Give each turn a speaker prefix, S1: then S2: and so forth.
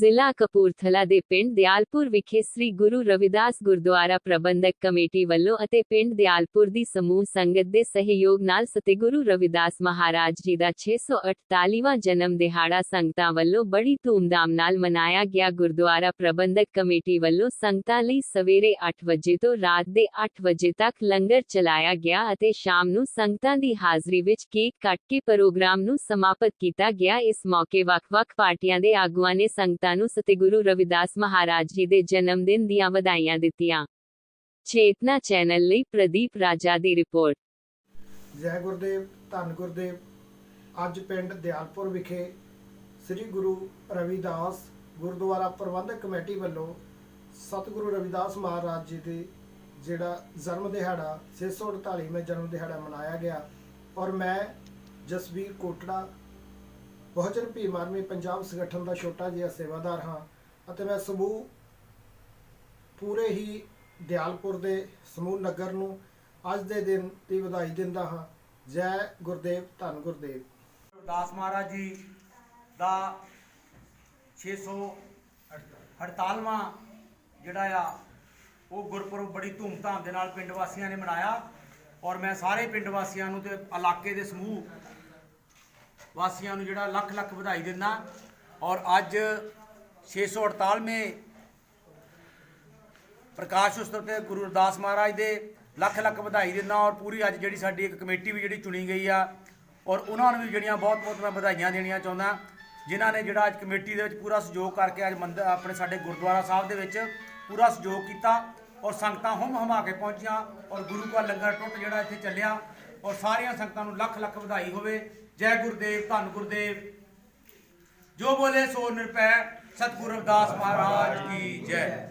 S1: ਜ਼ਿਲ੍ਹਾ ਕਪੂਰਥਲਾ ਦੇ ਪਿੰਡ ਦਿਆਲਪੁਰ ਵਿਖੇ ਸ੍ਰੀ ਗੁਰੂ ਰਵਿਦਾਸ ਗੁਰਦੁਆਰਾ ਪ੍ਰਬੰਧਕ ਕਮੇਟੀ ਵੱਲੋਂ ਅਤੇ ਪਿੰਡ ਦਿਆਲਪੁਰ ਦੀ ਸਮੂਹ ਸੰਗਤ ਦੇ ਸਹਿਯੋਗ ਨਾਲ ਸਤਿਗੁਰੂ ਰਵਿਦਾਸ ਮਹਾਰਾਜ ਜੀ ਦਾ 648ਵਾਂ ਜਨਮ ਦਿਹਾੜਾ ਸੰਗਤਾਂ ਵੱਲੋਂ ਬੜੀ ਧੂਮਧਾਮ ਨਾਲ ਮਨਾਇਆ ਗਿਆ। ਗੁਰਦੁਆਰਾ ਪ੍ਰਬੰਧਕ ਕਮੇਟੀ ਵੱਲੋਂ ਸੰਗਤਾਂ ਲਈ ਸਵੇਰੇ 8 ਵਜੇ ਤੋਂ ਰਾਤ ਦੇ 8 ਵਜੇ ਤੱਕ ਲੰਗਰ ਚਲਾਇਆ ਗਿਆ ਅਤੇ ਸ਼ਾਮ ਨੂੰ ਸੰਗਤਾਂ ਦੀ ਹਾਜ਼ਰੀ ਵਿੱਚ ਕੇਕ ਕੱਟ ਕੇ ਪ੍ਰੋਗਰਾਮ ਨੂੰ ਸਮਾਪਤ ਕੀਤਾ ਗਿਆ। ਇਸ ਮੌਕੇ ਵੱਖ-ਵੱਖ ਪਾਰਟੀਆਂ ਦੇ ਆਗੂਆਂ ਨੇ ਸੰਗਤਾਂ ਨੂੰ ਸਤਿਗੁਰੂ ਰਵਿਦਾਸ ਮਹਾਰਾਜ ਜੀ ਦੇ ਜਨਮ ਦਿਨ ਦੀਆਂ ਵਧਾਈਆਂ ਦਿੱਤੀਆਂ। ਚੇਤਨਾ ਚੈਨਲ ਲਈ ਪ੍ਰਦੀਪ ਰਾਜਾ ਦੀ ਰਿਪੋਰਟ।
S2: ਜੈ ਗੁਰਦੇਵ, ਧੰਨ ਗੁਰਦੇਵ। ਅੱਜ ਪਿੰਡ ਦਿਆਲਪੁਰ ਵਿਖੇ ਸ੍ਰੀ ਗੁਰੂ ਰਵਿਦਾਸ ਗੁਰਦੁਆਰਾ ਪ੍ਰਬੰਧਕ ਕਮੇਟੀ ਵੱਲੋਂ ਸਤਿਗੁਰੂ ਰਵਿਦਾਸ ਮਹਾਰਾਜ ਜੀ ਦੇ ਜਿਹੜਾ ਜਨਮ ਦਿਹਾੜਾ 648ਵੇਂ ਜਨਮ ਦਿਹਾੜਾ ਮਨਾਇਆ ਗਿਆ ਔਰ ਮੈਂ ਜਸਵੀਰ ਕੋਟੜਾ ਬਹੁਜਨ ਭੀਮ ਆਰਮੀ ਪੰਜਾਬ ਸੰਗਠਨ ਦਾ ਛੋਟਾ ਜਿਹਾ ਸੇਵਾਦਾਰ ਹਾਂ ਅਤੇ ਮੈਂ ਸਮੂਹ ਪੂਰੇ ਹੀ ਦਿਆਲਪੁਰ ਦੇ ਸਮੂਹ ਨਗਰ ਨੂੰ ਅੱਜ ਦੇ ਦਿਨ ਦੀ ਵਧਾਈ ਦਿੰਦਾ ਹਾਂ। ਜੈ ਗੁਰਦੇਵ, ਧੰਨ ਗੁਰਦੇਵ।
S3: ਦਾਸ ਮਹਾਰਾਜ ਜੀ ਦਾ 648ਵਾਂ ਜਿਹੜਾ ਆ, ਉਹ ਗੁਰਪੁਰਬ ਬੜੀ ਧੂਮਧਾਮ ਦੇ ਨਾਲ ਪਿੰਡ ਵਾਸੀਆਂ ਨੇ ਮਨਾਇਆ ਔਰ ਮੈਂ ਸਾਰੇ ਪਿੰਡ ਵਾਸੀਆਂ ਨੂੰ ਤੇ ਇਲਾਕੇ ਦੇ ਸਮੂਹ ਵਾਸੀਆਂ ਨੂੰ ਜਿਹੜਾ ਲੱਖ ਲੱਖ ਵਧਾਈ ਦਿੰਦਾ ਔਰ ਅੱਜ 648ਵੇਂ ਪ੍ਰਕਾਸ਼ ਉਤਸਵ ਤੇ ਗੁਰੂ ਰਵਿਦਾਸ ਮਹਾਰਾਜ ਦੇ ਲੱਖ ਲੱਖ ਵਧਾਈ ਦਿੰਦਾ ਔਰ ਪੂਰੀ ਅੱਜ ਜਿਹੜੀ ਸਾਡੀ ਇੱਕ ਕਮੇਟੀ ਵੀ ਜਿਹੜੀ ਚੁਣੀ ਗਈ ਆ ਔਰ ਉਹਨਾਂ ਨੂੰ ਵੀ ਜਿਹੜੀਆਂ ਬਹੁਤ ਬਹੁਤ ਮੈਂ ਵਧਾਈਆਂ ਦੇਣੀਆਂ ਚਾਹੁੰਦਾ ਜਿਨ੍ਹਾਂ ਨੇ ਜਿਹੜਾ ਅੱਜ ਕਮੇਟੀ ਦੇ ਵਿੱਚ ਪੂਰਾ ਸਹਿਯੋਗ ਕਰਕੇ ਅੱਜ ਮੰਦਰ ਆਪਣੇ ਸਾਡੇ ਗੁਰਦੁਆਰਾ ਸਾਹਿਬ ਦੇ ਵਿੱਚ ਪੂਰਾ ਸਹਿਯੋਗ ਕੀਤਾ ਔਰ ਸੰਗਤਾਂ ਹੁੰਮ ਹਮਾ ਕੇ ਪਹੁੰਚੀਆਂ ਔਰ ਗੁਰੂ ਕਾ ਲੰਗਰ ਟੁੱਟ ਜਿਹੜਾ ਇੱਥੇ ਚੱਲਿਆ ਔਰ ਸਾਰੀਆਂ ਸੰਗਤਾਂ ਨੂੰ ਲੱਖ ਲੱਖ ਵਧਾਈ ਹੋਵੇ। ਜੈ ਗੁਰਦੇਵ, ਧੰਨ ਗੁਰਦੇਵ। ਜੋ ਬੋਲੇ ਸੋ ਨਿਰਪੈ। ਸਤਿਗੁਰ ਰਵਿਦਾਸ ਮਹਾਰਾਜ ਕੀ ਜੈ।